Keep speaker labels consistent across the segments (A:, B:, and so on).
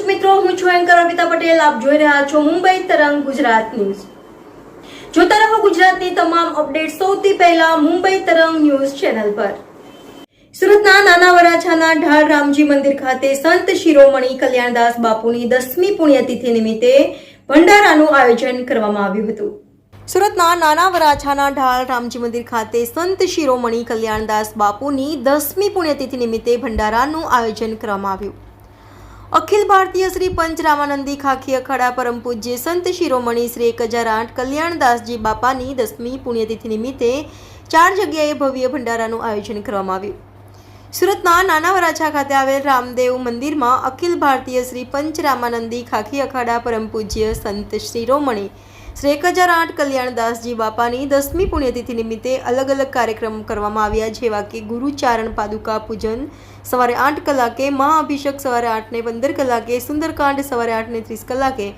A: મિત્રો, હું છું એન્કર અમિતા પટેલ. આપ જોઈ રહ્યા છો મુંબઈ તરંગ ગુજરાત ન્યૂઝ. જોતા રહો ગુજરાતની તમામ અપડેટ સૌથી પહેલા મુંબઈ તરંગ ન્યૂઝ ચેનલ પર. સુરતના નાના વરાછાના ઢાળ રામજી મંદિર ખાતે સંત શિરોમણી કલ્યાણદાસ બાપુની દસમી પુણ્યતિથિ નિમિત્તે ભંડારાનું આયોજન કરવામાં આવ્યું હતું. સુરતના નાના વરાછાના ઢાળ રામજી મંદિર ખાતે સંત શિરોમણી કલ્યાણદાસ બાપુની દસમી પુણ્યતિથિ નિમિત્તે ભંડારાનું આયોજન કરવામાં આવ્યું. અખિલ ભારતીય શ્રી પંચ રામાનંદી ખાખી અખાડા પરમ પૂજ્ય સંત શિરોમણી શ્રી એક હજાર આઠ કલ્યાણદાસજી બાપાની દસમી પુણ્યતિથિ નિમિત્તે ચાર જગ્યાએ ભવ્ય ભંડારાનું આયોજન કરવામાં આવ્યું. સુરતના નાના વરાછા ખાતે આવેલ રામદેવ મંદિરમાં અખિલ ભારતીય શ્રી પંચ રામાનંદી ખાખી અખાડા પરમ પૂજ્ય સંત શિરોમણી શ્રી એક હજાર આઠ કલ્યાણદાસજી બાપાની દસમી પુણ્યતિથિ નિમિત્તે અલગ અલગ કાર્યક્રમ કરવામાં આવ્યા, જેવા કે ગુરુચારણ પાદુકા પૂજન, સવારે આઠ કલાકે મહાઅભિષેક સવારે આઠને પંદર કલાકે, સુંદરકાંડ સવારે આઠને ત્રીસ કલાકે,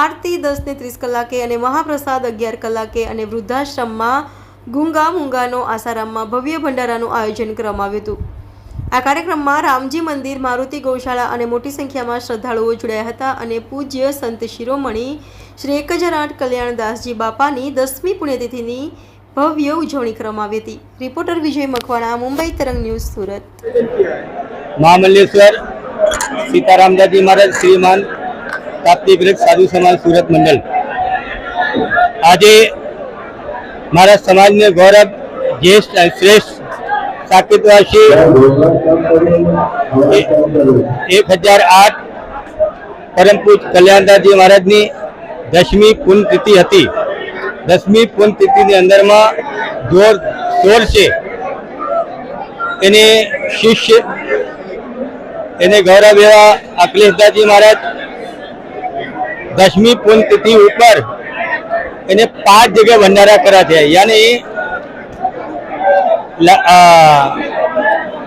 A: આરતી દસને ત્રીસ કલાકે અને મહાપ્રસાદ અગિયાર કલાકે અને વૃદ્ધાશ્રમમાં ગુંગા મુંગાનો આસારામમાં ભવ્ય ભંડારાનું આયોજન કરવામાં આવ્યું હતું. આ કાર્યક્રમમાં રામજી મંદિર, મારુતિ ગૌશાળા અને મોટી સંખ્યામાં શ્રદ્ધાળુઓ જોડાયા હતા અને પૂજ્ય સંત શિરોમણી, શ્રી એક હજાર આઠ કલ્યાણદાસજી બાપાની દસમી પુણ્યતિથિની ભવ્ય ઉજવણી કરવામાં આવી હતી. રિપોર્ટર વિજય મકવાણા, મુંબઈ તરંગ ન્યૂઝ, સુરત.
B: મહામલ્લેશ્વર, સીતારામદાસજી મહારાજ શ્રીમાન પ્રાપ્તિગ્રહ સાધુ સમાજ સુરત મંડળ. આજે મારા સમાજને ગૌરવ, જ્યેષ્ઠ શ્રેષ્ઠ સાકેતવાસી એક હજાર આઠ પરમ પૂજ કલ્યાણદાસજી મહારાજની દસમી પુણ્યતિથિ હતી. દસમી પુણ્યતિથિની અંદરમાં જોર જોર છે. એને શિષ્ય, એને ગૌરવ એવા અખિલેશદાસજી મહારાજ દસમી પુણ્યતિથિ ઉપર એને પાંચ જગ્યાએ ભંડારા કર્યા છે. યાની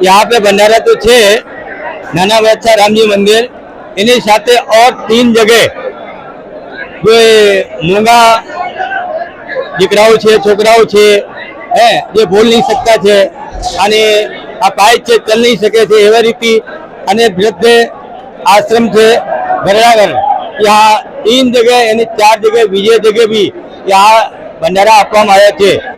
B: यहाँ पे भंडारा तो छे नाना बच्चा राम जी मंदिर इन्हीं साथे और तीन जगह जो ये मूंगा દીકરાઓ છે છોકરાઓ છે હે જે બોલ નહીં શકતા છે અને આ પાય છે ચલ નહીં શકે છે એવા રીતે અને વૃદ્ધ આશ્રમ છે ભરડાગર यहाँ तीन जगह यानी चार जगह બીજે જગ્યા બી यहाँ ભંડારા આપવામાં આવ્યા છે